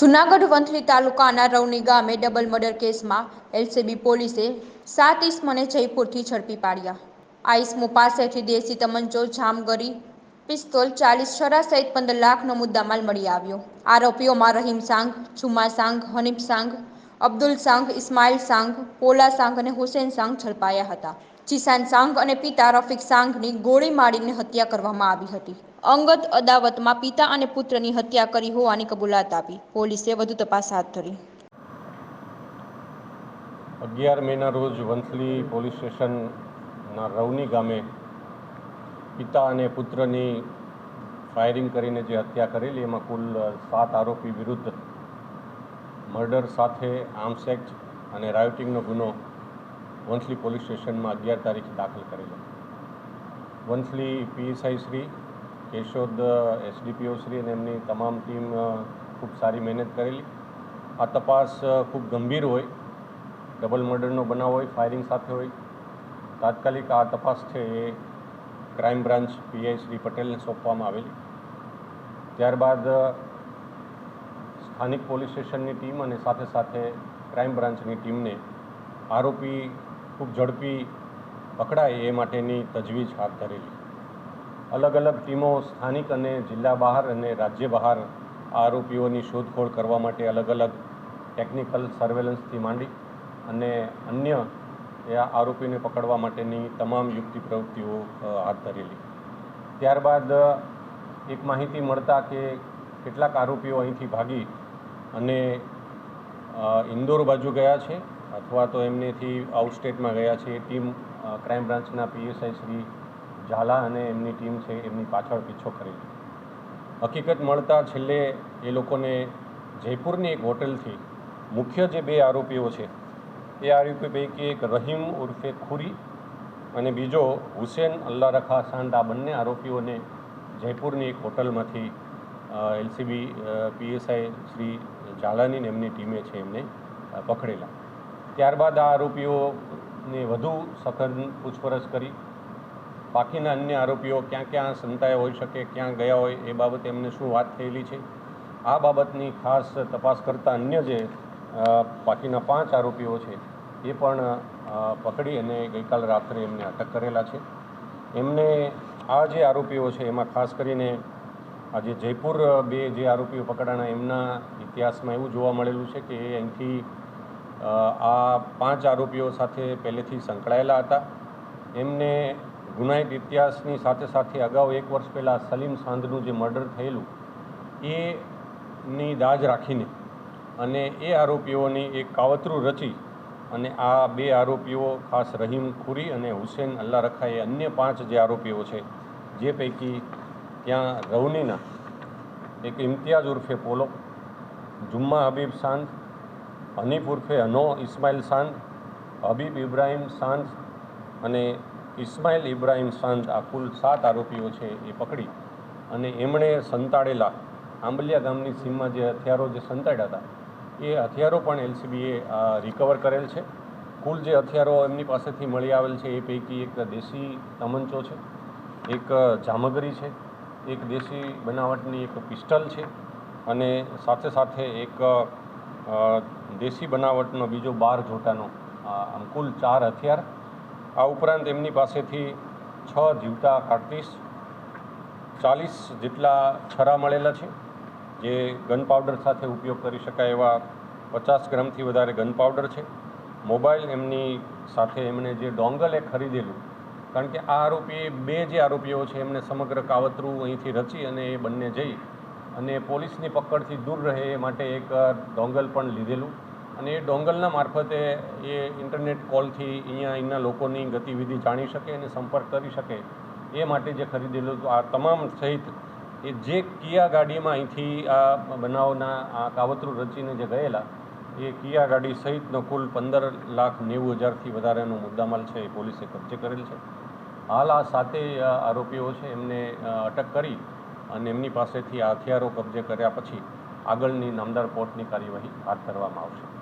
જુનાગઢ વંથલી તાલુકાના રવની ગામે double murder કેસમાં એલસીબી પોલીસે સાત ઈસમને જયપુરથી ઝડપી પાડ્યા. આ ઈસમો પાસેથી દેશી તમંચો, જામગરી, પિસ્તોલ, ચાલીસ છરા સહિત પંદર લાખનો મુદ્દામાલ મળી આવ્યો. આરોપીઓમાં રહીમ સાંગ જુમા સાંગ, હનીફ સાંગ, અબ્દુલ સાંગ, ઇસ્માઇલ સાંગ, પોલા સાંગ અને હુસેન સાંગ ઝડપાયા હતા. જીસાન સાંગ અને પિતા રફીક સાંગની ગોળી મારીને હત્યા કરવામાં આવી હતી. અંગત અદાવતમાં પિતા અને પુત્રની હત્યા કરી હોવાની કબૂલાત આપી. પોલીસે વધુ તપાસ હાથ ધરી. અગિયાર મેના રોજ વંથલી પોલીસ સ્ટેશનના રવની ગામે પિતા અને પુત્રની ફાયરિંગ કરીને જે હત્યા કરેલી, એમાં કુલ સાત આરોપી વિરુદ્ધ મર્ડર સાથે આર્મ્સ એક્ટ અને રાયોટિંગનો ગુનો વંથલી પોલીસ સ્ટેશનમાં અગિયાર તારીખે દાખલ કરેલો. વંથલી પીએસઆઈ શ્રી, કેશોદ એસડીપીઓ શ્રી અને એમની તમામ ટીમ ખૂબ સારી મહેનત કરેલી. આ તપાસ ખૂબ ગંભીર હોય. ડબલ મર્ડરનો બનાવ હોય, ફાયરિંગ સાથે હોય. તાત્કાલિક આ તપાસ છે એ ક્રાઇમ બ્રાન્ચ પીઆઈ શ્રી પટેલને સોંપવામાં આવેલી. ત્યારબાદ સ્થાનિક પોલીસ સ્ટેશનની ટીમ અને સાથે સાથે ક્રાઇમ બ્રાન્ચની ટીમને આરોપી ખૂબ ઝડપી પકડાય એ માટેની તજવીજ હાથ ધરેલી. અલગ અલગ ટીમો સ્થાનિક અને જિલ્લા બહાર અને રાજ્ય બહાર આરોપીઓની શોધખોળ કરવા માટે અલગ અલગ ટેકનિકલ સર્વેલન્સથી માંડી અને અન્ય એ આરોપીને પકડવા માટેની તમામ યુક્તિ પ્રવૃત્તિઓ હાથ ધરેલી. ત્યારબાદ એક માહિતી મળતા કે કેટલાક આરોપીઓ અહીંથી ભાગી અને ઇન્દોર બાજુ ગયા છે. અથવા તો એમનેથી આઉટસ્ટેટમાં ગયા છે એ ટીમ ક્રાઇમ બ્રાન્ચના પીએસઆઈ શ્રી ઝાલા અને એમની ટીમ છે, એમની પાછળ પીછો કરી હકીકત મળતા છેલ્લે એ લોકોને જયપુરની એક હોટલથી મુખ્ય જે બે આરોપીઓ છે, એ આરોપી પૈકી એક રહીમ ઉર્ફે ખુરી અને બીજો હુસેન અલ્લા રખા સાંડ આ બંને આરોપીઓને જયપુરની એક હોટલમાંથી એલસીબી પીએસઆઈ શ્રી ઝાલાની એમની ટીમે છે, એમને પકડેલા. ત્યારબાદ આ આરોપીઓને વધુ સઘન પૂછપરછ કરી. બાકીના અન્ય આરોપીઓ ક્યાં ક્યાં સંતાયા હોઈ શકે, ક્યાં ગયા હોય, એ બાબતે એમને શું વાત થયેલી છે? આ બાબતની ખાસ તપાસ કરતા અન્ય જે બાકીના પાંચ આરોપીઓ છે, એ પણ પકડી અને ગઈકાલ રાત્રે એમને અટક કરેલા છે. એમને આ જે આરોપીઓ છે, એમાં ખાસ કરીને આજે જયપુર બે જે આરોપીઓ પકડાણા, એમના ઇતિહાસમાં એવું જોવા મળેલું છે કે એ અહીંથી આ પાંચ આરોપીઓ સાથે પહેલેથી સંકળાયેલા હતા. એમને ગુનાહિત ઇતિહાસની સાથે સાથે અગાઉ એક વર્ષ પહેલાં સલીમ સાંધનું જે મર્ડર થયેલું, એની દાજ રાખીને અને એ આરોપીઓની એક કાવતરું રચી અને આ બે આરોપીઓ, ખાસ રહીમ ખુરી અને હુસેન અલ્લા રખા એ અન્ય પાંચ જે આરોપીઓ છે, જે પૈકી ત્યાં રવનીના, એક ઇમ્તિયાઝ ઉર્ફે પોલો, જુમ્મા હબીબ સાંદ હનીફ ઉર્ફે હનો ઇસ્માઇલ શાંત હબીબ ઇબ્રાહિમ શાંત અને ઇસ્માઇલ ઇબ્રાહિમ શાંત આ કુલ સાત આરોપીઓ છે એ પકડી અને એમણે સંતાડેલા આંબલિયા ગામની સીમમાં જે હથિયારો જે સંતાડ્યા હતા, એ હથિયારો પણ એલસીબીએ રિકવર કરેલ છે. કુલ જે હથિયારો એમની પાસેથી મળી આવેલ છે એ પૈકી એક દેશી તમંચો છે, એક જામગરી છે, એક દેશી બનાવટની એક પિસ્ટલ છે અને સાથે સાથે એક દેશી બનાવટનો બીજો બાર જોટાનો આમ કુલ ચાર હથિયાર. આ ઉપરાંત એમની પાસેથી છ જીવતા કારતીસ ચાલીસ જેટલા છરા મળેલા છે, જે ગન પાવડર સાથે ઉપયોગ કરી શકાય એવા પચાસ ગ્રામથી વધારે ગન પાવડર છે. મોબાઈલ એમની સાથે એમણે જે ડોંગલ એ ખરીદેલું, કારણ કે આ આરોપી, બે જે આરોપીઓ છે, એમને સમગ્ર કાવતરું અહીંથી રચી અને એ બંને જઈ અને પોલીસની પકડથી દૂર રહે એ માટે એક ડોંગલ પણ લીધેલું. અને એ ડોંગલના મારફતે એ ઇન્ટરનેટ કોલથી અહીંયા અહીંના લોકોની ગતિવિધિ જાણી શકે અને સંપર્ક કરી શકે એ માટે જે ખરીદેલું હતું. આ તમામ સહિત એ જે કિયા ગાડીમાં અહીંથી આ બનાવના આ કાવતરું રચીને જે ગયેલા, એ કિયા ગાડી સહિતનો કુલ પંદર લાખ નેવું હજારથી વધારેનો મુદ્દામાલ છે એ પોલીસે કબજે કરેલ છે. હાલ આ સાતેય આરોપીઓ છે એમને અટક કરી અને એમની પાસેથી આ હથિયારો કબજે કર્યા પછી આગળની નામદાર કોર્ટની કાર્યવાહી હાથ ધરવામાં આવશે.